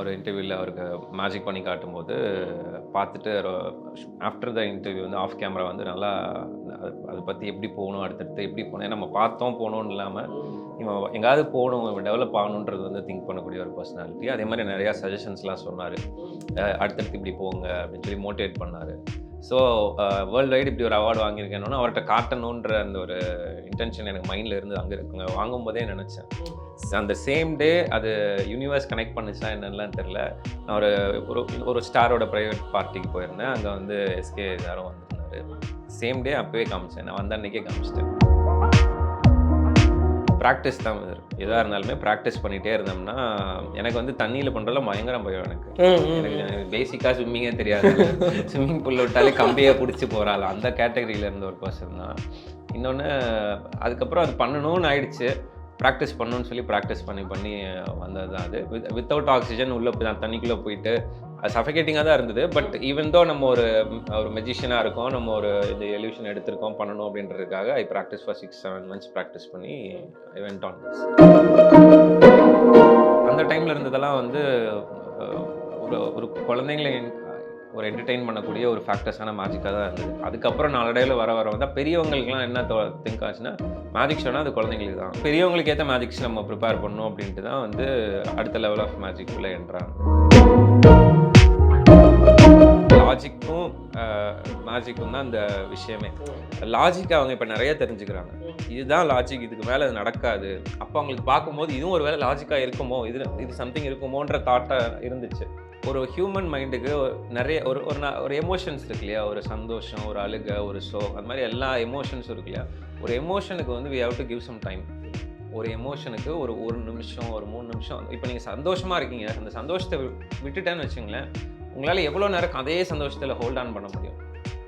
ஒரு இன்டர்வியூவில் அவருக்கு மேஜிக் பண்ணி காட்டும்போது பார்த்துட்டு ஆஃப்டர் த இன்டர்வியூ வந்து ஆஃப் கேமரா வந்து நல்லா அது பற்றி எப்படி போகணும் அடுத்தடுத்து எப்படி போகணும் நம்ம பார்த்தோம் போகணும்னு இல்லாமல் இவன் எங்காவது போகணும் இவன் டெவலப் ஆகணுன்றது வந்து திங்க் பண்ணக்கூடிய ஒரு பர்சனாலிட்டி அதே மாதிரி நிறையா சஜஷன்ஸ்லாம் சொன்னார். அடுத்தடுத்து இப்படி போங்க அப்படின்னு சொல்லி மோட்டிவேட் பண்ணார். ஸோ வேர்ல்டு வைடு இப்படி ஒரு அவார்டு வாங்கியிருக்கேன்னு அவர்கிட்ட காட்டணுன்ற அந்த ஒரு இன்டென்ஷன் எனக்கு மைண்டில் இருந்து அங்கே இருக்குங்க. வாங்கும்போதே நினச்சேன். அந்த சேம் டே அது யூனிவர்ஸ் கனெக்ட் பண்ணுச்சா என்னெல்லாம் தெரில நான் ஒரு ஒரு ஒரு ஸ்டாரோட ப்ரைவேட் பார்ட்டிக்கு போயிருந்தேன். அங்கே வந்து எஸ்கே யாரும் வந்திருந்தாரு. சேம் டே அப்போவே காமிச்சேன். நான் வந்த அன்னைக்கே காமிச்சிட்டேன். ப்ராக்டிஸ் தான் எதாக இருந்தாலுமே ப்ராக்டிஸ் பண்ணிகிட்டே இருந்தோம்னா எனக்கு வந்து தண்ணியில் பண்ணுறதுல பயங்கரம் பயம் எனக்கு. எனக்கு பேசிக்காக ஸ்விம்மிங்கே தெரியாது. ஸ்விம்மிங் பூலில் விட்டாலே கம்பியை பிடிச்சி போகிறாள் அந்த கேட்டகரியில் இருந்த ஒரு பர்சன் தான். இன்னொன்று அதுக்கப்புறம் அது பண்ணணும்னு ஆயிடுச்சு. ப்ராக்டிஸ் பண்ணணும்னு சொல்லி ப்ராக்டிஸ் பண்ணி பண்ணி வந்தது தான் அது. வித் வித்தவுட் ஆக்சிஜன் உள்ளே போய் தண்ணிக்குள்ளே போயிட்டு சஃபிகேட்டிங்காக தான் இருந்தது. பட் ஈவன் தோ நம்ம ஒரு ஒரு மெஜிஷியனாக இருக்கோம் நம்ம ஒரு இது எலியூஷன் எடுத்திருக்கோம் பண்ணணும் அப்படின்றதுக்காக I practice for six seven months practice பண்ணி ஐ வெண்ட் ஆன் அந்த டைமில் இருந்ததெல்லாம் வந்து ஒரு ஒரு குழந்தைங்களை ஒரு என்டர்டெயின் பண்ணக்கூடிய ஒரு ஃபேக்டர்ஸான மேஜிக்காக தான் இருந்தது. அதுக்கப்புறம் நாளடைவில் வர வர வந்தால் பெரியவங்களுக்குலாம் என்ன திங்க் ஆச்சுன்னா மேஜிக் ஷோனா அது குழந்தைங்களுக்கு தான். பெரியவங்களுக்கு ஏற்ற மேஜிக்ஸ் நம்ம ப்ரிப்பேர் பண்ணணும் அப்படின்ட்டு தான் வந்து அடுத்த லெவல் ஆஃப் மேஜிக் உள்ள என்றாங்க லாஜிக்கும் மேஜிக்கும் தான் அந்த விஷயமே. லாஜிக் அவங்க இப்போ நிறைய தெரிஞ்சுக்கிறாங்க. இதுதான் லாஜிக் இதுக்கு மேலே அது நடக்காது. அப்போ அவங்களுக்கு பார்க்கும்போது இதுவும் ஒரு வேளை லாஜிக்காக இருக்குமோ? இது இது சம்திங் இருக்குமோன்ற தாட்டாக இருந்துச்சு. ஒரு ஹியூமன் மைண்டுக்கு நிறைய ஒரு ஒரு ஒரு எமோஷன்ஸ் இருக்கு இல்லையா? ஒரு சந்தோஷம் ஒரு அழுகை ஒரு ஷோ அந்த மாதிரி எல்லா எமோஷன்ஸும் இருக்கு இல்லையா? ஒரு எமோஷனுக்கு வந்து we have to give some time ஒரு எமோஷனுக்கு ஒரு ஒரு நிமிஷம் ஒரு மூணு நிமிஷம். இப்போ நீங்கள் சந்தோஷமாக இருக்கீங்க. அந்த சந்தோஷத்தை விட்டுட்டேன்னு வச்சுங்களேன் உங்களால் எவ்வளோ நேரம் அதே சந்தோஷத்தில் ஹோல்ட் ஆன் பண்ண முடியும்?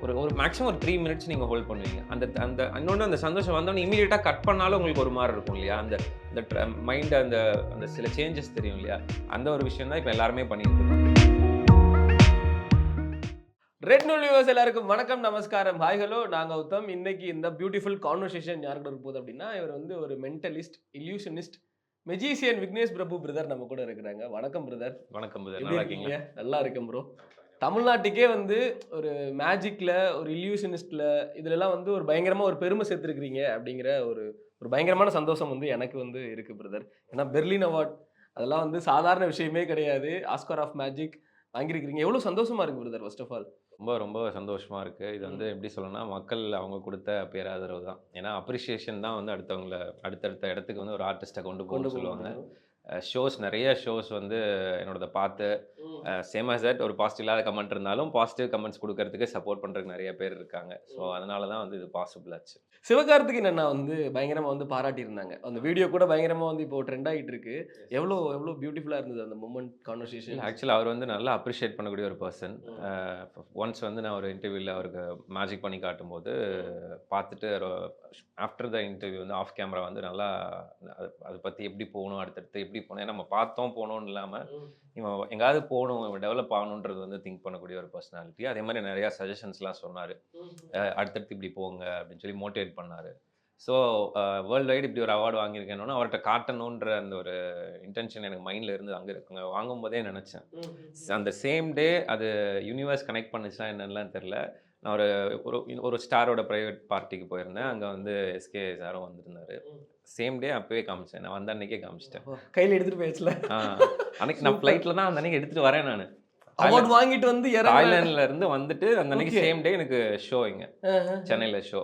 ஒரு ஒரு மேக்ஸிமம் ஒரு த்ரீ மினிட்ஸ் நீங்கள் ஹோல்ட் பண்ணுவீங்க. அந்த அந்த இன்னொன்று அந்த சந்தோஷம் வந்தோடனே இமீடியட்டாக கட் பண்ணாலும் உங்களுக்கு ஒரு மாதிரி இருக்கும் இல்லையா? அந்த அந்த மைண்ட் அந்த அந்த சில சேஞ்சஸ் தெரியும் இல்லையா? அந்த ஒரு விஷயம் தான் இப்போ எல்லாருமே பண்ணிட்டு இருக்கோம். ரெட் நூல் வியூவர்ஸ் எல்லாருக்கும் வணக்கம் நமஸ்காரம். ஹாய் ஹலோ நாங்கள் உத்தம். இன்னைக்கு இந்த பியூட்டிஃபுல் கான்வர்சேஷன் யார்கிட்ட இருக்க போகுது அப்படின்னா இவர் வந்து ஒரு mentalist illusionist magician Vignesh Prabhu brother நம்ம கூட இருக்கிறாங்க. வணக்கம் பிரதர் வணக்கம் எப்படி நல்லா இருக்கீங்க? நல்லா இருக்கேன் ப்ரோ தமிழ்நாட்டுக்கே வந்து ஒரு மேஜிக்ல ஒரு இல்யூஷனிஸ்ட்ல இதுலலாம் வந்து ஒரு பயங்கரமா ஒரு பெருமை சேர்த்துருக்கிறீங்க அப்படிங்கிற ஒரு ஒரு பயங்கரமான சந்தோஷம் வந்து எனக்கு வந்து இருக்கு பிரதர் ஏன்னா பெர்லின் அவார்ட் அதெல்லாம் வந்து சாதாரண விஷயமே கிடையாது. ஆஸ்கார் ஆஃப் மேஜிக் வாங்கியிருக்கிறீங்க. எவ்வளோ சந்தோஷமா இருக்கு பிரதர் ஃபர்ஸ்ட் ஆஃப் ஆல் ரொம்ப ரொம்ப சந்தோஷமா இருக்கு. இது வந்து எப்படி சொல்லணும்னா மக்கள் அவங்க கொடுத்த பேராதரவு தான். ஏன்னா அப்ரிசியேஷன் தான் வந்து அடுத்தவங்கள அடுத்தடுத்த இடத்துக்கு வந்து ஒரு ஆர்டிஸ்ட்டை கொண்டு போகணும்னு சொல்லுவாங்க. ஷோஸ் நிறைய ஷோஸ் வந்து என்னோடத பார்த்து சேம் as that ஒரு பாசிட்டிவ் இல்லாத கமெண்ட் இருந்தாலும் பாசிட்டிவ் கமெண்ட்ஸ் கொடுக்கறதுக்கு சப்போர்ட் பண்ணுறதுக்கு நிறைய பேர் இருக்காங்க. ஸோ அதனால தான் வந்து இது பாசிபிள் ஆச்சு. சிவகார்த்திகேயன் அண்ணா வந்து பயங்கரமா வந்து பாராட்டியிருந்தாங்க. அந்த வீடியோ கூட பயங்கரமா வந்து இப்போ ட்ரெண்ட் ஆகிட்டு இருக்கு எவ்வளோ எவ்வளோ பியூட்டிஃபுல்லா இருந்தது அந்த மூமெண்ட் கான்வர்சேஷன் ஆக்சுவலாக அவர் வந்து நல்லா அப்ரிஷியேட் பண்ணக்கூடிய ஒரு பர்சன் ஒன்ஸ் வந்து நான் ஒரு இன்டர்வியூவில் அவருக்கு மேஜிக் பண்ணி காட்டும்போது பார்த்துட்டு ஆஃப்டர் த இன்டர்வியூ வந்து ஆஃப் கேமரா வந்து நல்லா அது அதை பற்றி எப்படி போகணும் அடுத்தடுத்து எப்படி போகணும் ஏன்னா நம்ம பார்த்தோம் போகணும்னு இல்லாமல் இவன் எங்காவது போகணும் இவன் டெவலப் ஆகணுன்றது வந்து திங்க் பண்ணக்கூடிய ஒரு பர்சனாலிட்டி. அதே மாதிரி நிறையா சஜஷன்ஸ்லாம் சொன்னார். அடுத்தடுத்து இப்படி போங்க அப்படின்னு சொல்லி மோட்டிவேட் பண்ணார். ஸோ வேர்ல்டு வைடு இப்படி ஒரு அவார்டு வாங்கியிருக்கேன்னு அவர்கிட்ட காட்டணுன்ற அந்த ஒரு இன்டென்ஷன் எனக்கு மைண்டில் இருந்து அங்கே இருக்குங்க. வாங்கும்போதே நினச்சேன். அந்த சேம் டே அது யூனிவர்ஸ் கனெக்ட் பண்ணுச்சா என்னெல்லாம் தெரில நான் ஒரு ஒரு ஒரு ஸ்டாரோட ப்ரைவேட் பார்ட்டிக்கு போயிருந்தேன். அங்கே வந்து எஸ்கே சாரும் வந்திருந்தாரு. சேம் டே அப்போவே காமிச்சேன். நான் வந்த அன்னைக்கே காமிச்சிட்டேன். கையில எடுத்துட்டு போயாச்சுல? ஆ, அன்னைக்கு நான் ஃப்ளைட்டில் தான் அந்த அன்னைக்கு எடுத்துகிட்டு வரேன் நான். அவார்ட் வாங்கிட்டு வந்து தாய்லாந்துல இருந்து வந்துட்டு அந்த அன்னைக்கு. சேம் டே எனக்கு ஷோ இங்க. சென்னையில ஷோ.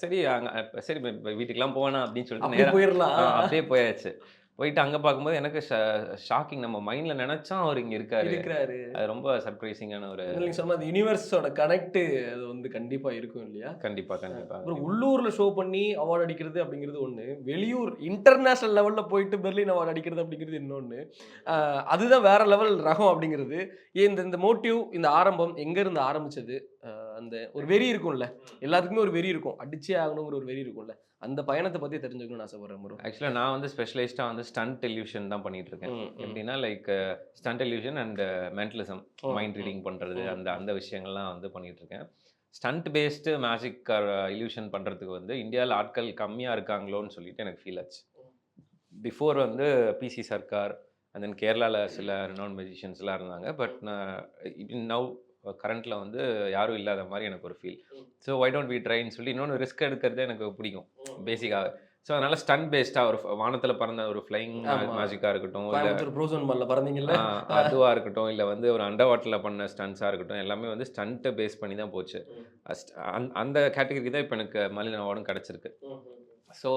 சரி அங்க சரி வீட்டுக்கெல்லாம் போவேனா அப்படின்னு சொல்லிட்டு அப்படியே நேரா போயிடலாம். அப்படியே போயாச்சு. போயிட்டு அங்க பார்க்கும்போது எனக்கு ஷாக்கிங். நம்ம மைண்ட்ல நினைச்சா அவர் இங்க இருக்காரு. இருக்கிறாரு. அது ரொம்ப சர்ப்ரைசிங்கான ஒரு நீங்க சொன்ன அந்த யூனிவர்ஸோட கனெக்ட் அது வந்து கண்டிப்பா இருக்கும் இல்லையா? கண்டிப்பா கண்டிப்பா. அப்புறம் உள்ளூர்ல ஷோ பண்ணி அவார்ட் அடிக்கிறது அப்படிங்கிறது ஒண்ணு. வெளியூர் இன்டர்நேஷனல் லெவல்ல போயிட்டு பெர்லின் அவார்ட் அடிக்கிறது அப்படிங்கிறது இன்னொன்னு. ஆஹ் அதுதான் வேற லெவல் ரகம் அப்படிங்கிறது. ஏன் இந்த இந்த மோட்டிவ் இந்த ஆரம்பம் எங்க இருந்து ஆரம்பிச்சது? அந்த ஒரு வெறி இருக்கும்ல. எல்லாத்துக்குமே ஒரு வெறி இருக்கும். அடிச்சே ஆகணுங்கிற ஒரு வெறி இருக்கும்ல. அந்த பயணத்தை பத்தி தெரிஞ்சுக்கணும்னு ஆசைப்படுறேன் ப்ரோ ஆக்சுவலாக நான் வந்து ஸ்பெஷலைஸ்டாக வந்து ஸ்டன்ட் டெலிவிஷன் தான் பண்ணிட்டு இருக்கேன். எப்படின்னா like stunt television and mentalism mind reading பண்ணுறது. அந்த அந்த விஷயங்கள்லாம் வந்து பண்ணிட்டு இருக்கேன். ஸ்டண்ட் பேஸ்டு மேஜிக் இல்யூஷன் பண்ணுறதுக்கு வந்து இந்தியாவில் ஆட்கள் கம்மியாக இருக்காங்களோன்னு சொல்லிட்டு எனக்கு ஃபீல் ஆச்சு. பிஃபோர் வந்து பிசி சர்க்கார் அண்ட் தென் கேரளாவில் சில ரெனவுன் மெஜிஷியன்ஸ்லாம் இருந்தாங்க. பட் நான் நவ் கரண்ட்டில் வந்து யாரும் இல்லாத மாதிரி எனக்கு ஒரு feel so why don't we ட்ரைன்னு சொல்லி இன்னொன்று ரிஸ்க் எடுக்கிறது எனக்கு பிடிக்கும். பேசிக்காக ஸோ அதனால ஸ்டன் பேஸ்டாக ஒரு வானத்தில் பறந்த ஒரு ஃப்ளைங். மேஜிக்காக இருக்கட்டும் இல்லை ப்ரோசோன் மால்ல பறந்தீங்கல்ல? அதுவாக இருக்கட்டும் இல்லை வந்து ஒரு அண்டர் வாட்டரில் பண்ண ஸ்டன்ஸாக இருக்கட்டும் எல்லாமே வந்து ஸ்டண்ட்டை பேஸ் பண்ணி தான் போச்சு. அந்த- அந்த கேட்டகரி தான் இப்போ எனக்கு மலின அவார்டும் கிடச்சிருக்கு. ஸோ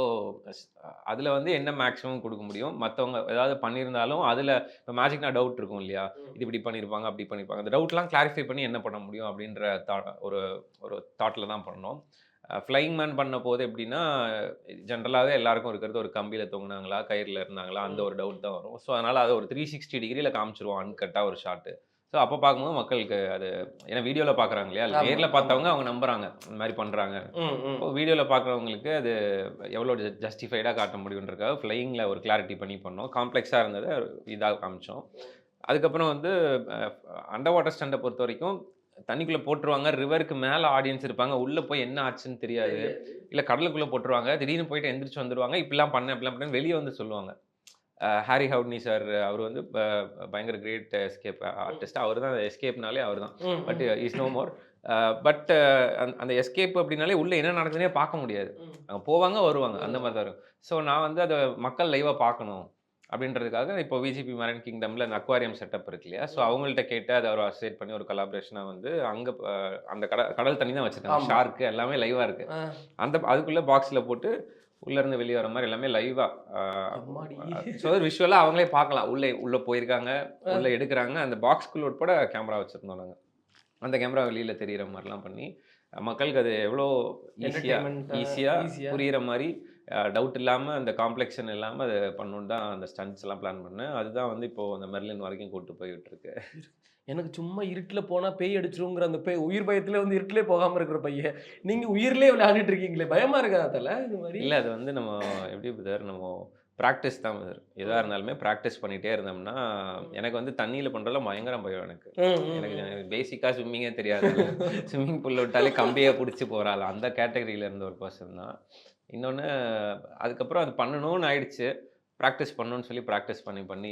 அதில் வந்து என்ன மேக்ஸிமம் கொடுக்க முடியும்? மற்றவங்க ஏதாவது பண்ணியிருந்தாலும் அதில் இப்போ மேஜிக்னா டவுட் இருக்கும் இல்லையா? இது இப்படி பண்ணியிருப்பாங்க அப்படி பண்ணியிருப்பாங்க. அந்த டவுட்லாம் கிளாரிஃபை பண்ணி என்ன பண்ண முடியும் அப்படின்ற தா ஒரு ஒரு தாட்டில் தான் பண்ணோம். ஃப்ளைங் மேன் பண்ண போது எப்படின்னா ஜென்ரலாகவே எல்லாருக்கும் இருக்கிறது ஒரு கம்பியில் தொங்குனாங்களா கயிறில் இருந்தாங்களா அந்த ஒரு டவுட் தான் வரும். ஸோ அதனால் அதை ஒரு த்ரீ சிக்ஸ்டி டிகிரியில் காமிச்சிருவோம் அன்கட்டாக ஒரு ஷாட்டு ஸோ அப்போ பார்க்கும்போது மக்களுக்கு அது ஏன்னா வீடியோவில் பார்க்குறாங்க இல்லையா நேரில். பார்த்தவங்க அவங்க நம்புறாங்க. இந்த மாதிரி பண்ணுறாங்க. இப்போ வீடியோவில் பார்க்குறவங்களுக்கு அது எவ்வளோ ஜஸ்டிஃபைடாக காட்ட முடியுன்றக்காக ஃப்ளையிங்கில் ஒரு கிளாரிட்டி பண்ணி பண்ணோம். காம்ப்ளெக்ஸாக இருந்ததை இதாக காமிச்சோம். அதுக்கப்புறம் வந்து அண்டர் வாட்டர் ஸ்டண்டை பொறுத்த வரைக்கும் தண்ணிக்குள்ளே போட்டுருவாங்க. ரிவருக்கு மேலே ஆடியன்ஸ் இருப்பாங்க. உள்ளே போய் என்ன ஆச்சுன்னு தெரியாது. இல்லை கடலுக்குள்ளே போட்டுருவாங்க. திடீர்னு போயிட்டு எந்திரிச்சு வந்துடுவாங்க இப்படிலாம் பண்ண இப்படிலாம் பண்ண வெளியே வந்து சொல்லுவாங்க. ஹாரி ஹவுட்னி சார் அவர் வந்து பயங்கர கிரேட் எஸ்கேப் ஆர்டிஸ்ட் அவர் தான் எஸ்கேப்னாலே அவர் தான். But. Is no more. But அந்த எஸ்கேப் அப்படின்னாலே உள்ளே என்ன நடக்குதுன்னே பார்க்க முடியாது. அங்கே போவாங்க வருவாங்க. அந்த மாதிரி தான் இருக்கும். ஸோ நான் வந்து அதை மக்கள் லைவாக பார்க்கணும் அப்படின்றதுக்காக இப்போ விஜிபி மரன் கிங்டமில் அந்த அக்வாரியம் செட்டப் இருக்கு இல்லையா? ஸோ அவங்கள்ட்ட கேட்டு அதை ஒரு அசைட் பண்ணி ஒரு கலாபரேஷனாக வந்து அங்கே அந்த கடல் கடல் தண்ணி தான் வச்சுருக்காங்க. ஷார்க்கு எல்லாமே லைவாக இருக்குது அந்த அதுக்குள்ளே பாக்ஸில் போட்டு உள்ளேருந்து வெளியே வர மாதிரி எல்லாமே லைவாக. ஸோ விஷுவலாக அவங்களே பார்க்கலாம். உள்ளே உள்ளே போயிருக்காங்க உள்ளே எடுக்கிறாங்க. அந்த பாக்ஸ்குள்ள உட்பட கேமரா வச்சுருந்தோம் நாங்கள் அந்த கேமரா வெளியில் தெரியிற மாதிரிலாம் பண்ணி மக்களுக்கு அது எவ்வளோ ஈஸியாக ஈஸியாக. புரியிற மாதிரி டவுட் இல்லாமல் அந்த காம்ப்ளெக்ஷன் இல்லாமல் அது பண்ணணுன்னு தான் அந்த ஸ்டண்ட்ஸ் எல்லாம் பிளான் பண்ணேன். அதுதான் வந்து இப்போ அந்த மெர்லின் வரைக்கும் கூட்டு போயிட்டு இருக்கு. எனக்கு சும்மா இருட்டில் போனா பேய் அடிச்சிருங்கிற அந்த பேய் உயிர் பயத்துல வந்து இருட்டிலே போகாம இருக்கிற பையன். நீங்க உயிர்லயே விளையாடிட்டு இருக்கீங்களே பயமா இருக்காதா தல இது மாதிரி? இல்லை அது வந்து நம்ம எப்படி பிரதர் நம்ம ப்ராக்டிஸ் தான் பிரதர் எதாக இருந்தாலுமே ப்ராக்டிஸ் பண்ணிகிட்டே இருந்தோம்னா எனக்கு வந்து தண்ணியில் பண்ணுறதுல பயங்கரம் பயம் எனக்கு. எனக்கு. பேசிக்காக ஸ்விம்மிங்கே தெரியாது. ஸ்விம்மிங் பூலில் விட்டாலே கம்பியை பிடிச்சி போகிறாள் அந்த கேட்டகரியில் இருந்த ஒரு பர்சன் தான். இன்னொன்று அதுக்கப்புறம் அது பண்ணணும்னு ஆயிடுச்சு. ப்ராக்டிஸ் பண்ணணும்னு சொல்லி ப்ராக்டிஸ் பண்ணி பண்ணி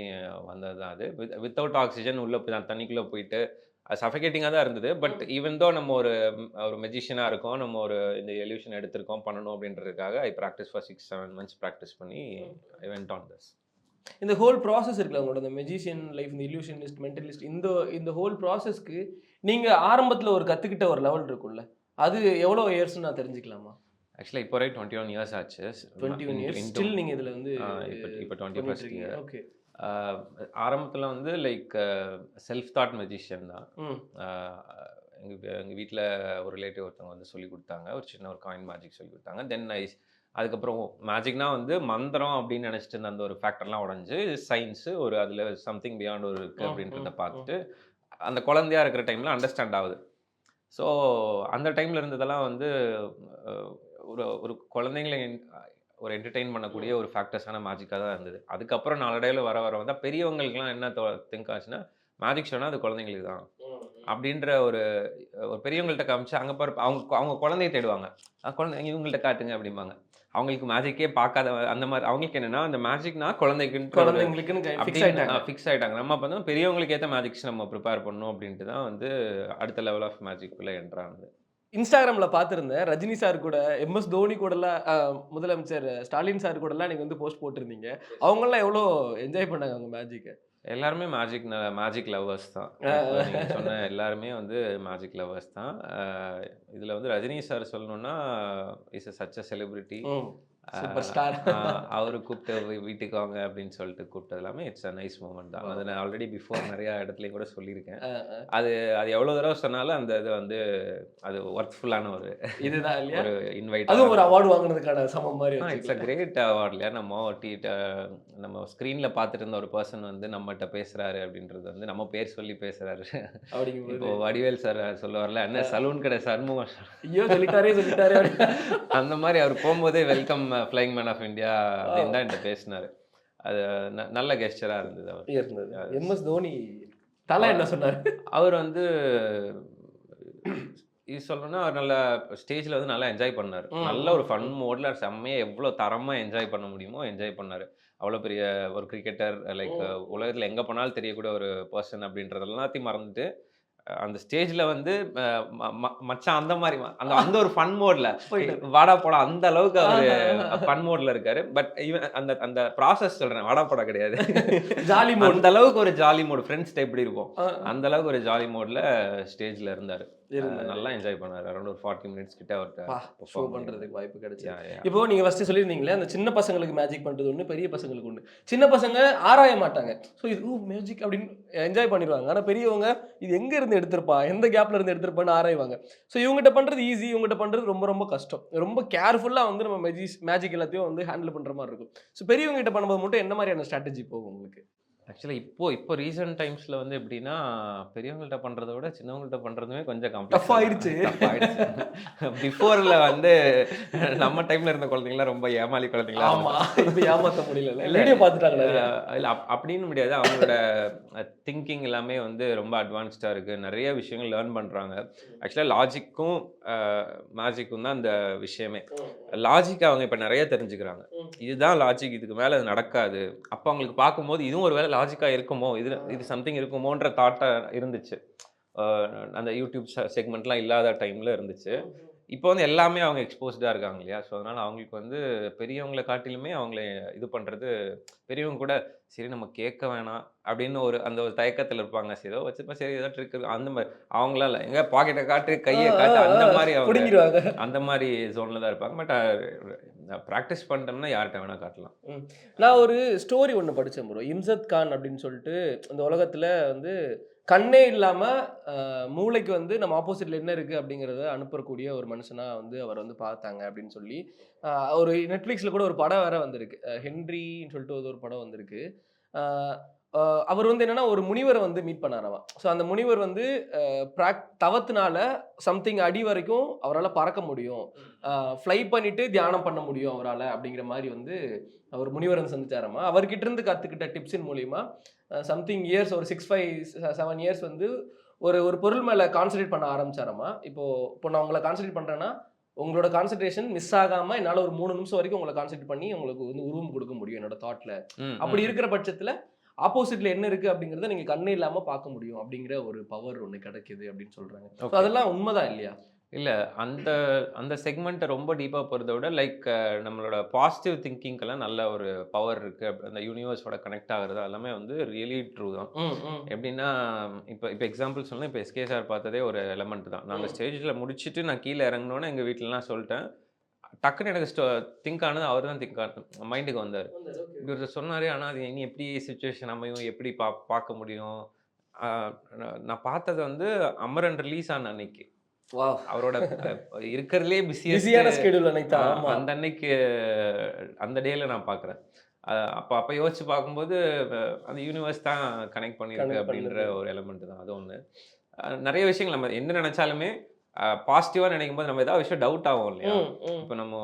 வந்தது தான் அது. வித் வித்தவுட் ஆக்சிஜன் உள்ளே போய் தண்ணிக்குள்ளே போயிட்டு அது சஃபகேட்டிங்காக தான் இருந்தது. பட் ஈவன் தோ நம்ம ஒரு ஒரு மெஜிஷியனாக இருக்கோம் நம்ம ஒரு இந்த எல்யூஷன் எடுத்திருக்கோம் பண்ணணும் அப்படின்றதுக்காக I practice for six seven months practice பண்ணி ஐ வெண்ட் ஆன் திஸ் இந்த ஹோல் ப்ராசஸ் இருக்குல்ல உங்களோட இந்த மெஜிஷியன் லைஃப் இந்த இல்யூஷனிஸ்ட் மென்டலிஸ்ட் இந்த இந்த ஹோல் ப்ராசஸ்க்கு நீங்க ஆரம்பத்துல ஒரு கத்துக்கிட்ட ஒரு லெவல் இருக்கும்ல. அது எவ்வளோ இயர்ஸ் நான் தெரிஞ்சுக்கலாமா? ஆக்சுவலாக இப்போ வரை டுவெண்ட்டி ஒன் இயர்ஸ் ஆச்சு டுவெண்ட்டி ஒன் இயர்ஸ் ஸ்டில் நீங்க இதுல வந்து இப்போ இப்போ டுவெண்ட்டி இயர் ஓகே ஆரம்பத்தில் வந்து லைக் செல்ஃப் தாட் மெஜிஷியன் தான். எங்கள் எங்கள் வீட்டில் ஒரு ரிலேட்டிவ் ஒருத்தவங்க வந்து சொல்லி கொடுத்தாங்க. ஒரு சின்ன ஒரு காயின் மேஜிக் சொல்லி கொடுத்தாங்க. தென் ஐ அதுக்கப்புறம் மேஜிக்னா வந்து மந்திரம் அப்படின்னு நினச்சிட்டு இருந்த அந்த ஒரு ஃபேக்டர்லாம் உடஞ்சி சயின்ஸு ஒரு அதில் சம்திங் பியாண்ட் ஒரு இருக்குது அப்படின்றத பார்த்துட்டு அந்த குழந்தையா இருக்கிற டைமில் அண்டர்ஸ்டாண்ட் ஆகுது. ஸோ அந்த டைமில் இருந்ததெல்லாம் வந்து ஒரு ஒரு குழந்தைங்களை ஒரு என்டர்டெயின் பண்ணக்கூடிய ஒரு ஃபேக்டர்ஸான மேஜிக்காக தான் இருந்தது. அதுக்கப்புறம் நாளடைவில் வர வர வந்தால் பெரியவங்களுக்குலாம் என்ன திங்க் ஆச்சுன்னா மேஜிக் ஷோனா அது குழந்தைங்களுக்கு தான். அப்படின்ற ஒரு ஒரு பெரியவங்கள்ட்ட காமிச்சு அங்கே பாரு அவங்க அவங்க குழந்தைய தேடுவாங்க. "அஹ் குழந்தை இவங்கள்ட்ட காட்டுங்க அப்படிம்பாங்க. அவங்களுக்கு மேஜிக்கே பார்க்காத அந்த மாதிரி அவங்களுக்கு என்னன்னா அந்த மேஜிக்னா குழந்தைக்கு குழந்தைங்களுக்குன்னு ஃபிக்ஸ் ஆயிட்டாங்க. நம்ம வந்து பெரியவங்களுக்கு ஏற்ற மேஜிக்ஸ் நம்ம ப்ரிப்பேர் பண்ணணும் அப்படின்ட்டு தான் வந்து அடுத்த லெவல் ஆஃப் மேஜிக்குள்ளே என்ட்ரானது இன்ஸ்டாகிராம்ல பார்த்துருந்தேன். ரஜினி சார் கூட எம்எஸ் தோனி கூடலாம் முதலமைச்சர் ஸ்டாலின் சார் கூடலாம் நீங்க வந்து போஸ்ட் போட்டிருந்தீங்க. அவங்கெல்லாம் எவ்வளோ என்ஜாய் பண்ணாங்க அவங்க மேஜிக்கை எல்லாருமே மேஜிக் மேஜிக் லவர்ஸ் தான். சொன்ன எல்லாருமே வந்து மேஜிக் லவர்ஸ் தான். இதுல வந்து ரஜினி சார் சொல்லணும்னா is such a celebrity super star அவரு கூப்பிட்டு வீட்டுக்கு வாங்க அப்படின்னு சொல்லிட்டு கூப்பிட்டது எல்லாமே இட்ஸ் அ நைஸ் மூமெண்ட் தான் அது நான் ஆல்ரெடி பிஃபோர் நிறைய இடத்துலையும் கூட சொல்லியிருக்கேன். அது அது எவ்வளோ தடவை சொன்னாலும் அந்த இது வந்து அது ஒர்த்ஃபுல்லான ஒரு இதுதான் இல்லையா? ஒரு இன்வைட் அதுவும் ஒரு அவார்டு வாங்குனதுக்கான சமம் மாதிரி இட்ஸ் அ. கிரேட் அவார்ட் இல்லையா? நம்ம டி நம்ம ஸ்க்ரீனில் பார்த்துட்டு இருந்த ஒரு பர்சன் வந்து நம்மகிட்ட பேசுறாரு அப்படின்றது வந்து நம்ம பேர் சொல்லி பேசுறாரு. அப்படிங்கும்போது இப்போ வடிவேல் சார் சொல்லுவார்ல என்ன சலூன் கடை சண்முகம் sir." ஐயோ சொல்லிட்டாரே சொல்லிட்டாரே. அந்த மாதிரி அவர் போகும்போதே welcome flying man of India அப்படின்னு தான் என்கிட்ட பேசினாரு. அது நல்ல கெஸ்டராக இருந்தது அவர். இருந்தது. எம்எஸ் தோனி தலை என்ன சொன்னாரு? அவர் வந்து இது சொல்லணும்னா அவர் நல்ல ஸ்டேஜில் வந்து நல்லா என்ஜாய் பண்ணார். நல்ல ஒரு ஃபன் மோடில் செம்மையாக எவ்வளோ தரமாக என்ஜாய் பண்ண முடியுமோ என்ஜாய் பண்ணார். அவ்வளோ பெரிய ஒரு கிரிக்கெட்டர் லைக். உலகத்தில் எங்கே போனாலும் தெரியக்கூடிய ஒரு பர்சன் அப்படின்றது எல்லாத்தையும் மறந்துட்டு அந்த ஸ்டேஜில் வந்து மச்சான் அந்த மாதிரி அந்த அந்த ஒரு ஃபன் மோட்ல வாடா போடா அந்த அளவுக்கு அவர். ஃபன் மோட்ல இருக்காரு. பட் ஈவன் அந்த அந்த ப்ராசஸ் சொல்றேன் வாடா போடா கிடையாது. ஜாலி மோட் அந்த அளவுக்கு ஒரு ஜாலி மோட் ஃப்ரெண்ட்ஸ்ட எப்படி இருக்கும் அந்த அளவுக்கு ஒரு ஜாலி மோட்ல ஸ்டேஜ்ல இருந்தாரு. நல்லா என்ஜாய் பண்ணாரு. அரௌண்ட் ஒரு ஃபார்ட்டி மினிட்ஸ் கிட்ட அவர்கிட்ட ஷோ பண்றதுக்கு வாய்ப்பு கிடைச்சு. இப்போ நீங்க ஃபர்ஸ்ட் சொல்லியிருந்தீங்களே அந்த சின்ன பசங்களுக்கு மேஜிக் பண்றது ஒன்று பெரிய பசங்களுக்கு ஒன்று சின்ன பசங்க ஆராய மாட்டாங்க. ஸோ இது மேஜிக் அப்படின்னு என்ஜாய் பண்ணிடுவாங்க. ஆனா பெரியவங்க இது எங்க இருந்து எடுத்திருப்பா? எந்த கேப்ல இருந்து எடுத்திருப்பான்னு ஆராய்வாங்க. ஸோ இவங்ககிட்ட பண்றது ஈஸி இவங்ககிட்ட பண்றது ரொம்ப ரொம்ப கஷ்டம். ரொம்ப கேர்ஃபுல்லா வந்து நம்ம மேஜிக் மேஜிக் எல்லாத்தையும் வந்து ஹேண்டில் பண்ற மாதிரி இருக்கும். ஸோ பெரியவங்க கிட்ட பண்ணும்போது மட்டும் என்ன மாதிரியான ஸ்ட்ராட்டஜி போகும் உங்களுக்கு? ஆக்சுவலி இப்போ இப்போ ரீசெண்ட் டைம்ஸ்ல வந்து எப்படின்னா பெரியவங்கள்ட்ட பண்றதை விட சின்னவங்கள்ட்ட பண்றதுமே கொஞ்சம் Tough ஆயிடுச்சு. பிஃபோர்ல வந்து நம்ம டைம்ல இருந்த குழந்தைங்களாம் ரொம்ப ஏமாளி குழந்தைங்களா ஆமா. இப்போ ஏமாத்த முடியல. வீடியோ பார்த்துட்டாங்க நிறைய. அஹ் இல்ல அப்- அப்படின்னு முடியாது. அவங்களோட திங்கிங் எல்லாமே வந்து ரொம்ப அட்வான்ஸ்டாக இருக்கு. நிறைய விஷயங்கள் லேர்ன் பண்றாங்க. ஆக்சுவலாக லாஜிக்கும் மேஜிக்கும் தான் அந்த விஷயமே. லாஜிக் அவங்க இப்போ நிறைய தெரிஞ்சுக்கிறாங்க. இதுதான் லாஜிக் இதுக்கு மேலே அது நடக்காது. அப்போ அவங்களுக்கு பார்க்கும்போது இதுவும் ஒரு வேளை லாஜிக்காக இருக்குமோ? இது இது சம்திங் இருக்குமோன்ற தாட்டாக இருந்துச்சு. அந்த யூடியூப் செக்மெண்ட்லாம் இல்லாத டைமில் இருந்துச்சு. இப்போ வந்து எல்லாமே அவங்க எக்ஸ்போஸ்டாக இருக்காங்க இல்லையா? ஸோ அதனால் அவங்களுக்கு வந்து பெரியவங்களை காட்டிலுமே அவங்கள இது பண்ணுறது பெரியவங்க கூட சரி நம்ம கேட்க வேணாம் அப்படின்னு ஒரு அந்த ஒரு தயக்கத்தில் இருப்பாங்க. சரி ஏதோ வச்சுப்பா சரி ஏதோ ட்ரிக் அந்த மாதிரி அவங்களாம் இல்லை. எங்க பாக்கெட்டை காட்டு கையை காட்டு அந்த மாதிரி அவங்க அந்த மாதிரி ஜோனில் தான் இருப்பாங்க. பட் ப்ராக்டிஸ் பண்ணிட்டோம்னா யார்கிட்ட வேணால் காட்டலாம். நான் ஒரு ஸ்டோரி ஒன்று படித்தேன் ப்ரோ இம்சத் கான் அப்படின்னு சொல்லிட்டு இந்த உலகத்தில் வந்து கண்ணே இல்லாமல் மூளைக்கு வந்து நம்ம ஆப்போசிட்டில் என்ன இருக்குது அப்படிங்கிறத அனுப்பக்கூடிய ஒரு மனுஷனாக வந்து அவர் வந்து பார்த்தாங்க அப்படின்னு சொல்லி ஒரு நெட்ஃப்ளிக்ஸில் கூட ஒரு படம் வேறு வந்திருக்கு. ஹென்ரின்னு சொல்லிட்டு ஒரு படம் வந்திருக்கு. அவர் வந்து என்னன்னா ஒரு முனிவரை வந்து மீட் பண்ணாராம். ஸோ அந்த முனிவர் வந்து ப்ராக் தவத்தினால சம்திங் அடி வரைக்கும் அவரால் பறக்க முடியும். ஃப்ளை பண்ணிட்டு தியானம் பண்ண முடியும் அவரால் அப்படிங்கிற மாதிரி வந்து அவர் முனிவரன் சந்திச்சாராமா. அவர்கிட்ட இருந்து கற்றுக்கிட்ட டிப்ஸின் மூலிமா சம்திங் இயர்ஸ் ஒரு சிக்ஸ் ஃபைவ் செவன் இயர்ஸ் வந்து ஒரு ஒரு பொருள் மேலே கான்சன்ட்ரேட் பண்ண ஆரம்பிச்சாராமா. இப்போ இப்போ நான் உங்களை கான்சன்ட்ரேட் பண்ணுறேன்னா உங்களோட கான்சன்ட்ரேஷன் மிஸ் ஆகாமல் என்னால் ஒரு மூணு நிமிஷம் வரைக்கும் உங்களை கான்சன்ட்ரேட் பண்ணி உங்களுக்கு வந்து உருவம் கொடுக்க முடியும் என்னோட தாட்டில் ம், அப்படி. இருக்கிற பட்சத்தில் ஆப்போசிட்ல என்ன இருக்கு அப்படிங்கறத நீங்க கண்ணு இல்லாம பார்க்க முடியும். அப்படிங்கிற ஒரு பவர் ஒண்ணு கிடைக்குது அப்படின்னு சொல்றாங்க. அதெல்லாம் உண்மைதான் இல்லையா? இல்ல அந்த அந்த செக்மெண்ட்டை ரொம்ப டீப்பாக போகிறத விட லைக் நம்மளோட பாசிட்டிவ் திங்கிங்கெல்லாம் நல்ல ஒரு பவர் இருக்கு. அப்ப அந்த யூனிவர்ஸோட கனெக்ட் ஆகுறது எல்லாமே வந்து ரியலி ட்ரூ தான். எப்படின்னா இப்போ இப்போ எக்ஸாம்பிள் சொன்னா இப்போ எஸ்கே சார் பார்த்ததே ஒரு எலமெண்ட் தான். நான் அந்த ம். ஸ்டேஜில் முடிச்சுட்டு நான் கீழே இறங்கினோன்னே எங்கள் வீட்டிலலாம் சொல்லிட்டேன். டக்குன்னு எனக்கு ஸ்டோ திங்க் ஆனது அவர் தான் திங்க் ஆனது. மைண்டுக்கு வந்தார். ஒருத்தர் சொன்னார் ஆனால் அது இனி எப்படி சுச்சுவேஷன் அமையும்? எப்படி பா பார்க்க முடியும்? நான் பார்த்தது வந்து அமரன் ரிலீஸ் ஆன அன்னைக்கு. வா அவரோட இருக்கிறதுலே பிஸியான ஸ்கெடியூல் அன்னைக்கு அந்த அன்னைக்கு அந்த டேல நான் பார்க்குறேன். அப்போ அப்போ யோசிச்சு பார்க்கும்போது அந்த யூனிவர்ஸ் தான் கனெக்ட் பண்ணியிருக்கு அப்படின்ற. ஒரு எலமெண்ட் தான். அது ஒன்று நிறைய விஷயங்கள் நம்ம என்ன நினைச்சாலுமே பாசிட்டிவாக நினைக்கும் போது நம்ம ஏதாவது விஷயம் டவுட் ஆகும் இல்லையா. இப்போ நம்ம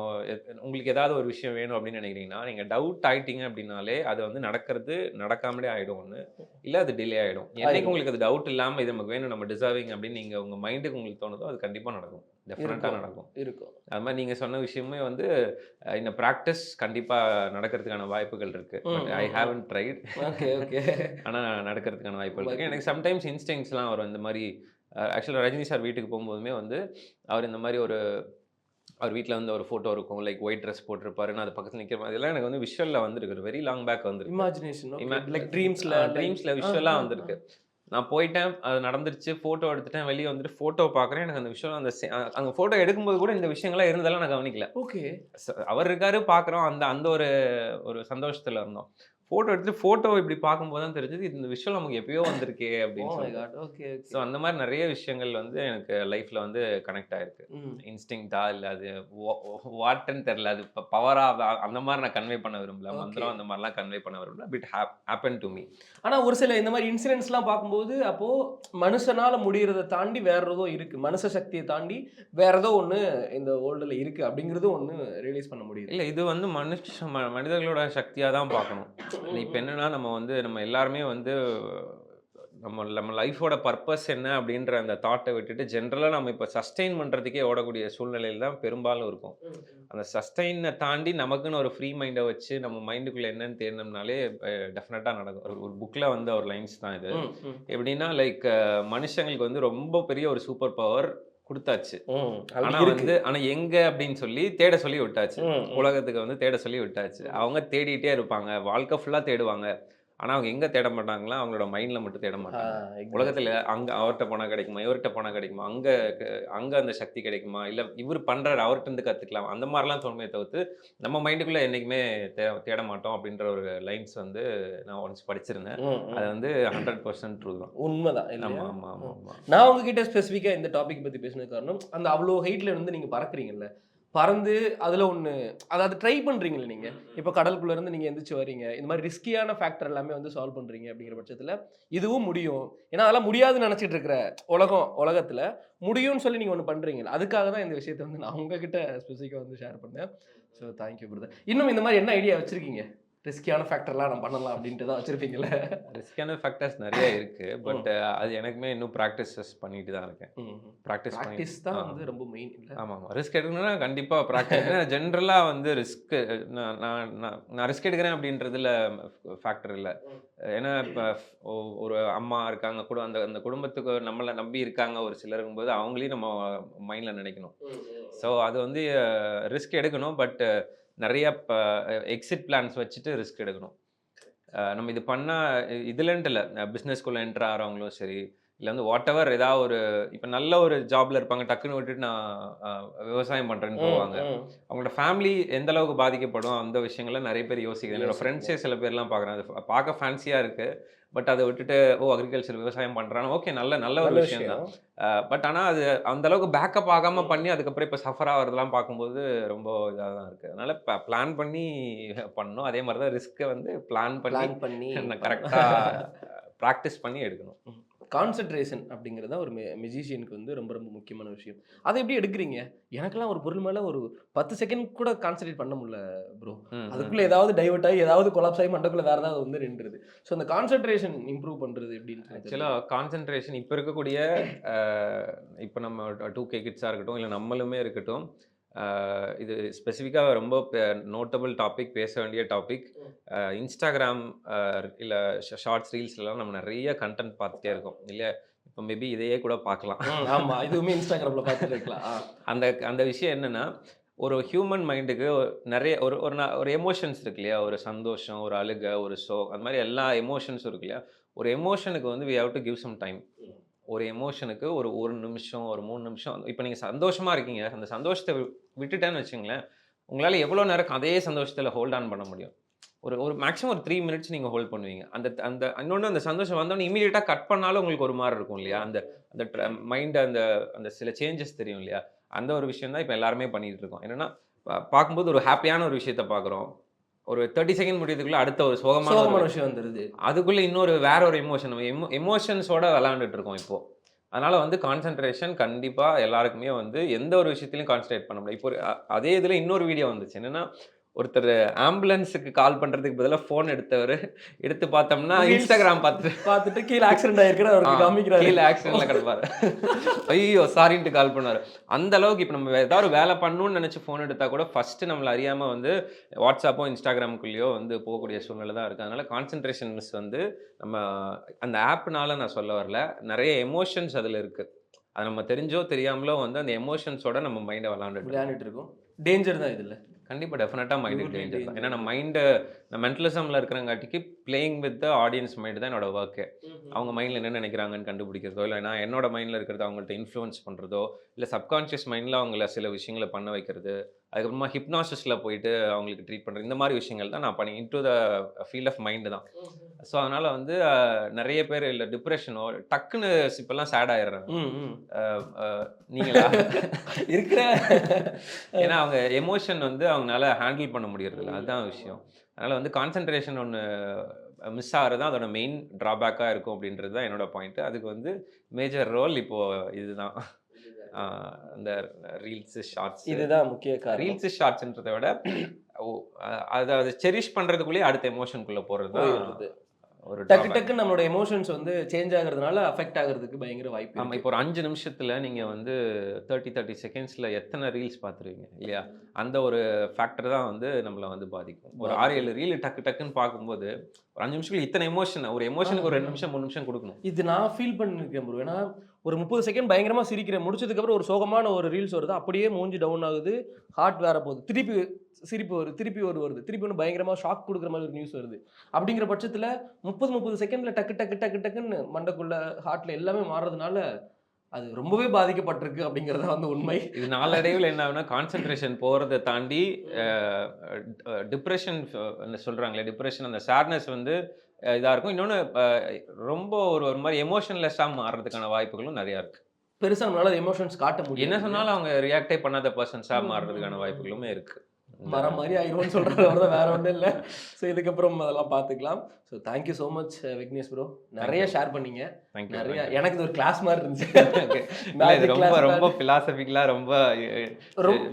உங்களுக்கு ஏதாவது ஒரு விஷயம் வேணும் அப்படின்னு நினைக்கிறீங்கன்னா நீங்கள் டவுட் ஆயிட்டீங்க அப்படின்னாலே அது வந்து நடக்கிறது நடக்காமலே ஆயிடும் ஒன்று இல்லை அது டிலே ஆயிடும். என்னைக்கு ஆயிடும். உங்களுக்கு அது டவுட் இல்லாமல் இது நமக்கு வேணும் நம்ம டிசர்விங் அப்படின்னு நீங்கள் உங்கள் மைண்டுக்கு உங்களுக்கு தோணுதோ அது கண்டிப்பாக நடக்கும். டெஃபினட்டாக. நடக்கும். இருக்கும். அது மாதிரி நீங்கள் சொன்ன விஷயமே வந்து இந்த ப்ராக்டிஸ் கண்டிப்பாக நடக்கிறதுக்கான வாய்ப்புகள் இருக்கு. ம், but I haven't tried okay okay ஆனால் நடக்கிறதுக்கான வாய்ப்புகள் இருக்கு. வாய்ப்பு எனக்கு சம்டைம்ஸ் இன்ஸ்டிங்ஸ்லாம் வரும். இந்த மாதிரி ஆக்சுவலாக ரஜினி சார் வீட்டுக்கு போகும்போதுமே வந்து அவர் இந்த மாதிரி ஒரு அவர் வீட்டில் வந்து ஒரு ஃபோட்டோ இருக்கும். லைக் ஒயிட் ட்ரெஸ் போட்டிருப்பாரு. நான் அது பக்கத்தில் நிற்கிற மாதிரி இதெல்லாம் எனக்கு வந்து விஷுவலில் வந்திருக்கு. வெரி லாங் பேக் வந்திருக்கு இமேஜினேஷன் லைக் ட்ரீம்ஸ்ல ட்ரீம்ஸில் விஷுவலாக வந்திருக்கு. நான் போயிட்டேன். அது நடந்துருச்சு. ஃபோட்டோ எடுத்துட்டேன். வெளியே வந்துட்டு ஃபோட்டோ பார்க்குறேன். எனக்கு அந்த விஷயம் அந்த se- அ- அந்த ஃபோட்டோ எடுக்கும்போது கூட இந்த விஷயங்கள்லாம் இருந்தெல்லாம் நான் கவனிக்கல. ஓகே அவர் இருக்காரு பார்க்குறோம். அந்த அந்த ஒரு ஒரு சந்தோஷத்தில் இருந்தோம். ஃபோட்டோ எடுத்துட்டு ஃபோட்டோ இப்படி பார்க்கும்போது தான் தெரிஞ்சது இந்த விஷயம் நமக்கு எப்பயோ வந்திருக்கே அப்படின்னு சொல்லி ஓகே ஸோ அந்த மாதிரி நிறைய விஷயங்கள் வந்து எனக்கு லைஃப்பில் வந்து கனெக்ட் ஆயிருக்கு. இன்ஸ்டிங்டா இல்லை அது வாட்டுன்னு தெரில அது பவராக அந்த மாதிரி நான் கன்வே பண்ண விரும்பல. மந்திரம் அந்த மாதிரிலாம் கன்வே பண்ண விரும்பல. பிட் ஹேப்பன் டு மீ ஆனா ஒரு சில இந்த மாதிரி இன்சிடென்ட்ஸ்லாம் பார்க்கும்போது அப்போ மனுஷனால முடியறதை தாண்டி வேற ஏதோ இருக்கு. மனுஷ சக்தியை தாண்டி வேற ஏதோ ஒண்ணு இந்த வேர்ல்டுல இருக்கு அப்படிங்கறது ஒண்ணு ரியலைஸ் பண்ண முடியுது. இல்லை இது வந்து மனுஷ மனிதர்களோட சக்தியாக தான் பார்க்கணும். இப்போ என்னன்னா நம்ம வந்து நம்ம எல்லாருமே வந்து நம்ம நம்ம லைஃபோட பர்பஸ் என்ன அப்படின்ற அந்த தாட்டை விட்டுட்டு ஜென்ரலாக நம்ம இப்போ சஸ்டெயின் பண்ணுறதுக்கே ஓடக்கூடிய சூழ்நிலையில் தான் பெரும்பாலும் இருக்கும். அந்த சஸ்டெயினை தாண்டி நமக்குன்னு ஒரு ஃப்ரீ மைண்டை வச்சு நம்ம மைண்டுக்குள்ளே என்னன்னு தேடினோம்னாலே டெஃபினட்டாக நடக்கும். ஒரு ஒரு புக்கில் வந்து ஒரு லைன்ஸ் தான் இது. எப்படின்னா லைக் மனுஷங்களுக்கு வந்து ரொம்ப பெரிய ஒரு சூப்பர் பவர் கொடுத்தாச்சு. ஆனா. வந்து ஆனா எங்க அப்படின்னு சொல்லி தேட சொல்லி விட்டாச்சு. உலகத்துக்கு வந்து தேட சொல்லி விட்டாச்சு அவங்க தேடிட்டே இருப்பாங்க வாழ்க்கை ஃபுல்லா தேடுவாங்க ஆனா அவங்க எங்க தேட மாட்டாங்களா அவங்களோட மைண்ட்ல மட்டும் தேட மாட்டாங்க. உலகத்துல அங்க அவர்கிட்ட போனா கிடைக்குமா? இவர்கிட்ட போனா கிடைக்குமா? அங்க அங்க அந்த சக்தி கிடைக்குமா? இல்ல இவர் பண்றாரு அவர்கிட்ட இருந்து கத்துக்கலாம். அந்த மாதிரிலாம் தோணுமே தவிர்த்து நம்ம மைண்டுக்குள்ள என்னைக்குமே தே- தேட மாட்டோம் அப்படின்ற ஒரு லைன்ஸ் வந்து நான் ஒன்ஸ் படிச்சிருந்தேன். அது வந்து ஹண்ட்ரட் பர்சன்ட் ட்ரூ தான். உண்மைதான் ஆமா இல்லையா? ஆமா ஆமா ஆமா நான் உங்ககிட்ட ஸ்பெசிஃபிக்கா இந்த டாபிக் பத்தி பேசினது காரணம் அந்த அவ்வளோ ஹைட்ல இருந்து நீங்க பறக்குறீங்கல்ல பறந்து அதுல ஒண்ணு அதாவது ட்ரை பண்றீங்கல்ல நீங்க? இப்போ கடலுக்குள்ள இருந்து நீங்க எந்திரிச்சு வரீங்க இந்த மாதிரி ரிஸ்கியான ஃபேக்டர் எல்லாமே வந்து சால்வ் பண்றீங்க அப்படிங்கிற பட்சத்துல இதுவும் முடியும். ஏன்னா அதெல்லாம் முடியாதுன்னு நினைச்சிட்டு இருக்கிற உலகம் உலகத்துல முடியும்னு சொல்லி நீங்க ஒன்று பண்றீங்கல்ல? அதுக்காக தான் இந்த விஷயத்தை வந்து நான் உங்ககிட்ட ஸ்பெசிஃபிக்காக வந்து ஷேர் பண்ணேன். ஸோ தேங்க்யூ பிரதர் இன்னும் இந்த மாதிரி என்ன ஐடியா வச்சிருக்கீங்க? ரிஸ்கியான ஃபேக்டர்லாம் நம்ம பண்ணலாம் அப்படின்ட்டு தான் வச்சிருப்பீங்கல்ல? ரிஸ்கான ஃபேக்டர்ஸ் நிறைய இருக்கு. பட் அது எனக்குமே இன்னும் ப்ராக்டிசஸ் பண்ணிட்டு தான் இருக்கேன். ப்ராக்டிஸ் ப்ராக்டிஸ் தான் வந்து ரொம்ப மெயின் இல்லை? ஆமாம். ஆமாம் ரிஸ்க் எடுக்கணும்னா கண்டிப்பாக ப்ராக்டிஸ் ஏன்னா ஜென்ரலாக வந்து ரிஸ்க் நான் நான் நான் நான் ரிஸ்க் எடுக்கிறேன் அப்படின்றதுல ஃபேக்டர் இல்லை. ஏன்னா இப்போ ஒரு அம்மா இருக்காங்க கூட அந்த அந்த குடும்பத்துக்கு நம்மளை நம்பி இருக்காங்க ஒரு சிலருக்கும் போது அவங்களையும் நம்ம மைண்டில் நினைக்கணும். ஸோ அது வந்து ரிஸ்க் எடுக்கணும். பட் நிறைய எக்ஸிட் பிளான்ஸ் வச்சுட்டு ரிஸ்க் எடுக்கணும். நம்ம இது பண்ணால் இதுலன்ட்டு இல்லை பிஸ்னஸ்குள்ளே என்ட்ரு ஆகிறவங்களும் சரி இல்லை வந்து வாட் எவர் ஏதாவது ஒரு இப்போ நல்ல ஒரு ஜாப்ல இருப்பாங்க டக்குன்னு விட்டுட்டு நான் விவசாயம் பண்ணுறேன்னு போவாங்க. அவங்களோட ஃபேமிலி எந்த அளவுக்கு பாதிக்கப்படும் அந்த விஷயங்களை நிறைய பேர் யோசிக்குது என்னோட. ஃப்ரெண்ட்ஸே சில பேர்லாம் பார்க்குறேன் அது பார்க்க ஃபேன்சியாக இருக்குது பட் அதை விட்டுட்டு ஓ அக்ரிகல்ச்சர் விவசாயம் பண்ணுறாங்க ஓகே நல்ல நல்ல ஒரு விஷயம் தான். பட் ஆனால் அது அந்த அளவுக்கு பேக்கப் ஆகாம பண்ணி அதுக்கப்புறம் இப்போ சஃபர் ஆகிறதுலாம் பார்க்கும்போது ரொம்ப இதாக தான் இருக்குது அதனால பிளான் பண்ணி பண்ணணும். அதே மாதிரி தான் ரிஸ்க்கை வந்து பிளான் பண்ணி பண்ணி கரெக்டாக ப்ராக்டிஸ் பண்ணி எடுக்கணும். கான்சென்ட்ரேஷன் அப்படிங்கிறது தான் ஒரு மெஜிஷியனுக்கு வந்து ரொம்ப ரொம்ப முக்கியமான விஷயம். அதை எப்படி எடுக்கிறீங்க? எனக்கெல்லாம் ஒரு பொருள் மேலே ஒரு பத்து செகண்ட் கூட கான்சென்ட்ரேட் பண்ண முடியல ப்ரோ. அதுக்குள்ள ஏதாவது டைவர்ட் ஆகி ஏதாவது கொலாப்ஸ் ஆகி மண்டக்குள்ள வேற ஏதாவது வந்து நின்றுது ஸோ அந்த கான்சென்ட்ரேஷன் இம்ப்ரூவ் பண்றது எப்படின்னு ஆக்சுவலாக கான்சென்ட்ரேஷன் இப்போ இருக்கக்கூடிய இப்போ நம்ம டூ கே கிட்ஸாக இருக்கட்டும் இல்லை நம்மளுமே இருக்கட்டும் இது ஸ்பெசிஃபிக்காக ரொம்ப நோட்டபிள் டாபிக் பேச வேண்டிய டாபிக் இன்ஸ்டாகிராம் இல்லை ஷார்ட்ஸ் ரீல்ஸ்லாம் நம்ம நிறைய கண்டென்ட் பார்த்துட்டே இருக்கோம் இல்லையா? இப்போ மேபி இதையே கூட பார்க்கலாம். ஆமா. இதுவுமே இன்ஸ்டாகிராம்ல பார்த்துட்டு இருக்கலாம். அந்த அந்த விஷயம் என்னன்னா ஒரு ஹியூமன் மைண்டுக்கு நிறைய ஒரு ஒரு ஒரு எமோஷன்ஸ் இருக்கு இல்லையா? ஒரு சந்தோஷம் ஒரு அழுகை ஒரு சோ அந்த மாதிரி எல்லா எமோஷன்ஸும் இருக்கு இல்லையா? ஒரு எமோஷனுக்கு வந்து we have to give some time ஒரு எமோஷனுக்கு ஒரு ஒரு நிமிஷம் ஒரு மூணு நிமிஷம். இப்போ நீங்கள் சந்தோஷமாக இருக்கீங்க. அந்த சந்தோஷத்தை வி- விட்டுட்டேன்னு வச்சுங்களேன் உங்களால் எவ்வளோ நேரம் அதே சந்தோஷத்தில் ஹோல்ட் ஆன் பண்ண முடியும்? ஒரு ஒரு மேக்ஸிமம் ஒரு த்ரீ மினிட்ஸ் நீங்கள் ஹோல்ட் பண்ணுவீங்க. அந்த அந்த இன்னொன்று அந்த சந்தோஷம் வந்தோடனே இமீடியட்டாக கட் பண்ணாலும் உங்களுக்கு ஒரு மாதிரி இருக்கும் இல்லையா? அந்த அந்த மைண்ட் அந்த அந்த சில சேஞ்சஸ் தெரியும் இல்லையா? அந்த ஒரு விஷயம் தான் இப்போ எல்லாருமே பண்ணிகிட்டு இருக்கோம். என்னென்னா பா- பார்க்கும்போது ஒரு ஹாப்பியான ஒரு விஷயத்த பார்க்குறோம். ஒரு தேர்ட்டி செகண்ட் முடியறதுக்குள்ள அடுத்த ஒரு சோகமான விஷயம் வந்துருது. அதுக்குள்ள இன்னொரு வேற ஒரு எமோஷன் எமோ எமோஷன்ஸோட விளாண்டுட்டு இருக்கோம் இப்போ. அதனால வந்து கான்சென்ட்ரேஷன் கண்டிப்பா எல்லாருக்குமே வந்து எந்த ஒரு விஷயத்திலையும் கான்சென்ட்ரேட் பண்ண முடியும் இப்போ அதே இதுல இன்னொரு வீடியோ வந்துச்சு. என்னன்னா ஒருத்தர் ஆம்புலன்ஸுக்கு கால் பண்றதுக்கு பதிலாக ஃபோன் எடுத்தவர். எடுத்து பார்த்தோம்னா. இன்ஸ்டாகிராம் பார்த்துட்டு பார்த்துட்டு கீழே ஆக்சிடென்ட் ஆயிருக்கிற அவருக்கு காமிக்கிறாரு. கீழே ஆக்சிடென்ட்ல கிடப்பாரு. ஐயோ சாரின்ட்டு கால் பண்ணாரு அந்த அளவுக்கு இப்போ நம்ம ஏதாவது ஒரு வேலை பண்ணணும்னு நினைச்சு ஃபோன் எடுத்தா கூட ஃபர்ஸ்ட் நம்மள அறியாம வந்து வாட்ஸ்அப்போ இன்ஸ்டாகிராமுக்குள்ளேயோ வந்து போகக்கூடிய சூழ்நிலை தான் இருக்கு. அதனால கான்சென்ட்ரேஷன் மிஸ் வந்து நம்ம அந்த ஆப்னால நான் சொல்ல வரல. நிறைய எமோஷன்ஸ் அதுல இருக்கு. அது நம்ம தெரிஞ்சோ தெரியாமலோ வந்து அந்த எமோஷன்ஸோட நம்ம மைண்டை விளாண்டுட்டு விளையாண்டுட்டு இருக்கும். டேஞ்சர் தான் இதுல கண்டிப்பா டெஃபினட்டாக மைண்டுக்கு டேஞ்சர் தான். ஏன்னா நம்ம மைண்டு நான் மென்டலிசமில் இருக்கிறங்காட்டிக்கு playing with the audience mind தான் என்னோட ஒர்க்கு அவங்க மைண்டில் என்ன நினைக்கிறாங்கன்னு கண்டுபிடிக்கிறதோ இல்லை நான் என்னோட மைண்டில் இருக்கிறத அவங்கள்ட்ட இன்ஃப்ளூயன்ஸ் பண்ணுறதோ இல்லை சப்கான்ஷியஸ் மைண்டில் அவங்கள சில விஷயங்களை பண்ண வைக்கிறது அதுக்கப்புறமா ஹிப்னாசிஸில் போயிட்டு அவங்களுக்கு ட்ரீட் பண்ணுறது இந்த மாதிரி விஷயங்கள் தான் நான் பண்ணி into the field of mind தான். ஸோ அதனால் வந்து நிறைய பேர் இல்லை டிப்ரெஷனோ டக்குன்னு இப்போல்லாம் சேட் ஆயிடுறாங்க. நீங்களா? இருக்கிற ஏன்னா அவங்க எமோஷன் வந்து அவங்களால ஹேண்டில் பண்ண முடியறதில்ல. அதுதான் விஷயம். அதனால வந்து கான்சென்ட்ரேஷன் ஒன்று மிஸ் ஆகிறது தான் அதோட மெயின் ட்ராபேக்காக இருக்கும் அப்படின்றது தான் என்னோட பாயிண்ட் அதுக்கு வந்து மேஜர் ரோல் இப்போ இதுதான். அந்த ரீல்ஸ் ஷார்ட்ஸ் இதுதான் முக்கிய காரணம். ரீல்ஸ் ஷார்ட்ஸ்ன்றதை விட அதை அதை செரிஷ் பண்ணுறதுக்குள்ளேயே அடுத்த எமோஷனுக்குள்ளே போகிறது தான். ஒரு டக்கு drawback. டக்குன்னு நம்மளோட எமோஷன்ஸ் வந்து சேஞ்ச் ஆகுறதுனால அஃபெக்ட் ஆகுறதுக்கு பயங்கர வாய்ப்பு ஆமா இருக்கு. இப்போ ஒரு அஞ்சு நிமிஷத்துல நீங்க வந்து தேர்ட்டி தேர்ட்டி செகண்ட்ஸ்ல எத்தனை ரீல்ஸ் பார்த்துருவீங்க இல்லையா அந்த ஒரு ஃபேக்டர் தான் வந்து நம்மளை வந்து பாதிக்கும் ஒரு ஆறு ஏழு ரீல் டக்கு டக்குன்னு பார்க்கும்போது ஒரு அஞ்சு நிமிஷத்துக்கு இத்தனை எமோஷன் ஒரு எமோஷனுக்கு ஒரு ரெண்டு நிமிஷம் மூணு நிமிஷம் கொடுக்கணும். இது நான் ஃபீல் பண்ணிருக்கேன் ப்ரோ ஏன்னா ஒரு முப்பது செகண்ட் பயங்கரமா சிரிக்கிறேன். முடிச்சதுக்கு அப்புறம் ஒரு சோகமான ஒரு ரீல்ஸ் வருது. அப்படியே மூஞ்சி டவுன் ஆகுது. ஹார்ட் வேற போகுது. திருப்பி சிரிப்பு வருது. திருப்பி ஒரு வருது. திருப்பி ஒன்று பயங்கரமா ஷாக் கொடுக்குற மாதிரி ஒரு நியூஸ் வருது. அப்படிங்கிற பட்சத்துல முப்பது முப்பது செகண்ட்ல டக்கு டக்கு டக்கு டக்குன்னு மண்டைக்குள்ள ஹார்ட்ல எல்லாமே மாறுறதுனால அது ரொம்பவே பாதிக்கப்பட்டிருக்கு அப்படிங்கறத வந்து உண்மை. இது நாளடைவில் என்ன ஆகுனா கான்சென்ட்ரேஷன் போகிறத தாண்டி டிப்ரெஷன் சொல்கிறாங்களே டிப்ரெஷன் அந்த சேட்னஸ் வந்து இதாக இருக்கும். இன்னொன்று ரொம்ப ஒரு ஒரு மாதிரி எமோஷன்லெஸ்ஸாக மாறுறதுக்கான வாய்ப்புகளும் நிறையா இருக்குது பெருசா நம்மளால எமோஷன்ஸ் காட்ட முடியும் என்ன சொன்னாலும் அவங்க ரியாக்டே பண்ணாத பர்சன்ஸாக மாறுறதுக்கான வாய்ப்புகளுமே இருக்குது மரம் மாதிரி ஆயிரும்னு சொல்றது அவ்வளோதான் வேற ஒன்றும் இல்லை. ஸோ இதுக்கப்புறம் அதெல்லாம் பார்த்துக்கலாம் so thank you so much Vignesh bro நிறைய ஷேர் பண்ணீங்க. நிறைய எனக்கு இது ஒரு கிளாஸ் மாதிரி இருந்துச்சு. இது ரொம்ப ரொம்ப பிலாசபிக்கலா ரொம்ப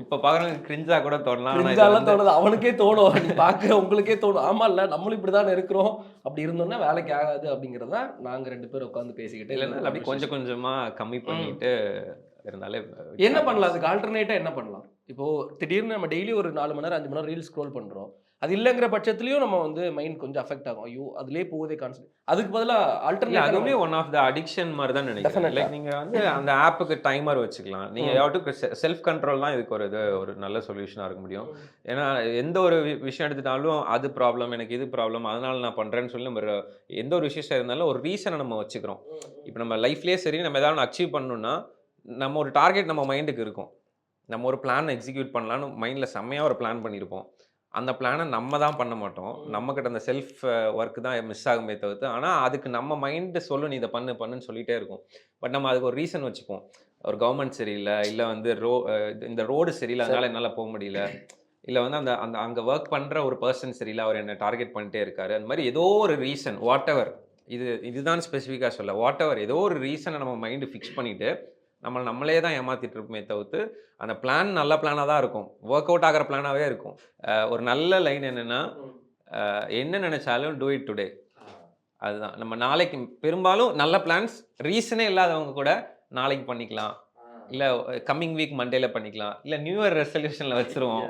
இப்ப பாக்குறவங்க கிரிஞ்சா கூட தோணலாம் கிரிஞ்சாலாம் தோணுது. அவனுக்கே தோணும். நீ பார்க்குற உங்களுக்கே தோணும். ஆமா இல்ல நம்மளும் இப்படிதான் இருக்கிறோம். அப்படி இருந்தோம்னா வேலைக்கு ஆகாது அப்படிங்கறத நாங்க ரெண்டு பேரும் உட்காந்து பேசிக்கிட்டு இல்லைன்னா அப்படி கொஞ்சம் கொஞ்சமா கம்மி பண்ணிட்டு இருந்தாலே என்ன பண்ணலாம்? அதுக்கு ஆல்டர்னேட்டா என்ன பண்ணலாம்? இப்போ திடீர்னு நம்ம டெய்லி ஒரு நாலு மணி நேரம் அஞ்சு மணி நேரம் ரீல் ஸ்க்ரோல் பண்றோம். அது இல்லைங்கிற பட்சத்துலயும் நம்ம வந்து மைண்ட் கொஞ்சம் அஃபெக்ட் ஆகும். ஐயோ அதுலயே போகுதே கான்செப்ட் அதுக்கு பதிலா இல்ல ஆல்டர்னேட் அதுவுமே ஒன் ஆஃப் த அடிக்ஷன் மாதிரி தான் நினைக்கிறேன். லைக் நீங்க வந்து அந்த ஆப்புக்கு டைமர் வச்சுக்கலாம். நீங்க ம். யாவட்டுக்கு செல்ஃப் கண்ட்ரோல் தான் இதுக்கு ஒரு இது ஒரு நல்ல சொல்யூஷனா இருக்க முடியும். ஏன்னா எந்த ஒரு விஷயம் எடுத்துட்டாலும் அது ப்ராப்ளம் எனக்கு இது ப்ராப்ளம் அதனால நான் பண்றேன்னு சொல்லி நம்ம எந்த ஒரு விஷயம் இருந்தாலும் ஒரு ரீசனை நம்ம வச்சுக்கிறோம். இப்போ நம்ம லைஃப்லேயே சரி நம்ம ஏதாவது அச்சீவ் பண்ணணும்னா நம்ம ஒரு டார்கெட் நம்ம மைண்டுக்கு இருக்கும். நம்ம ஒரு பிளான் எக்ஸிக்யூட் பண்ணலான்னு மைண்டில் செம்மையாக ஒரு பிளான் பண்ணியிருப்போம் அந்த பிளானை நம்ம தான் பண்ண மாட்டோம். நம்மக்கிட்ட அந்த செல்ஃப் ஒர்க் தான் மிஸ் ஆகுமே தவிர்த்து ஆனால் அதுக்கு நம்ம மைண்டு சொல்லு நீ இதை பண்ணு பண்ணுன்னு சொல்லிட்டே இருக்கும். பட் நம்ம அதுக்கு ஒரு ரீசன் வச்சுப்போம். ஒரு கவர்மெண்ட் சரியில்லை இல்லை வந்து ரோ இந்த ரோடு சரியில்லை அதனால என்னால் போக முடியல. இல்லை வந்து அந்த அந்த அங்கே ஒர்க் பண்ணுற ஒரு பர்சன் சரியில்லை அவர் என்னை டார்கெட் பண்ணிட்டே இருக்காரு. அந்த மாதிரி ஏதோ ஒரு ரீசன் வாட் எவர் இது இதுதான் ஸ்பெசிஃபிக்காக சொல்ல வாட் எவர் ஏதோ ஒரு ரீசனை நம்ம மைண்டு ஃபிக்ஸ் பண்ணிவிட்டு நம்ம நம்மளே தான் ஏமாத்திட்டு இருப்போமே தவிர்த்து அந்த பிளான் நல்ல பிளானாக தான் இருக்கும். ஒர்க் அவுட் ஆகிற பிளானாகவே இருக்கும். ஒரு நல்ல லைன் என்னென்னா என்ன நினைச்சாலும் டூ இட் டுடே அதுதான். நம்ம நாளைக்கு பெரும்பாலும் நல்ல பிளான்ஸ் ரீசனே இல்லாதவங்க கூட நாளைக்கு பண்ணிக்கலாம். இல்லை கம்மிங் வீக் மண்டேல பண்ணிக்கலாம். இல்லை நியூ இயர் ரெசல்யூஷனில் வச்சுருவோம்.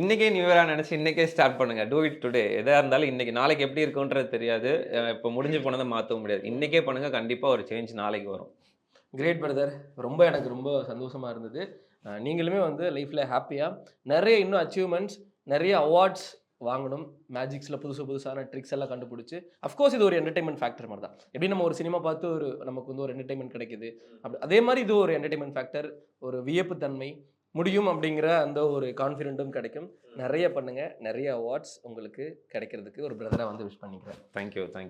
இன்னைக்கே நியூ இயராக நினச்சி இன்னைக்கே ஸ்டார்ட் பண்ணுங்க. டூ இட் டுடே எதாக இருந்தாலும் இன்னைக்கு நாளைக்கு எப்படி இருக்குன்றது தெரியாது. இப்போ முடிஞ்சு போனதை மாற்றவும் முடியாது. இன்னைக்கே பண்ணுங்க. கண்டிப்பாக ஒரு சேஞ்ச் நாளைக்கு வரும். கிரேட் பிரதர் ரொம்ப எனக்கு ரொம்ப சந்தோஷமாக இருந்தது. நீங்களுமே வந்து லைஃப்பில் ஹாப்பியாக நிறைய இன்னும் அச்சீவ்மெண்ட்ஸ் நிறைய அவார்ட்ஸ் வாங்கணும். மேஜிக்ஸில் புதுசு புதுசான ட்ரிக்ஸ் எல்லாம் கண்டுபிடிச்சி அஃப்கோர்ஸ் இது ஒரு என்டர்டைன்மெண்ட் ஃபேக்டர் மாதிரி தான் எப்படி நம்ம ஒரு சினிமா பார்த்து ஒரு நமக்கு வந்து ஒரு என்டர்டைன்மெண்ட் கிடைக்குது. அப்படி அதே மாதிரி இது ஒரு என்டர்டைன்மெண்ட் ஃபேக்டர் ஒரு வியப்பு தன்மை முடியும் அப்படிங்கிற அந்த ஒரு கான்ஃபிடென்ட்டும் கிடைக்கும். நிறைய பண்ணுங்கள் நிறைய அவார்ட்ஸ் உங்களுக்கு கிடைக்கிறதுக்கு ஒரு பிரதராக வந்து விஷ் பண்ணிக்கிறேன். Thank you thank you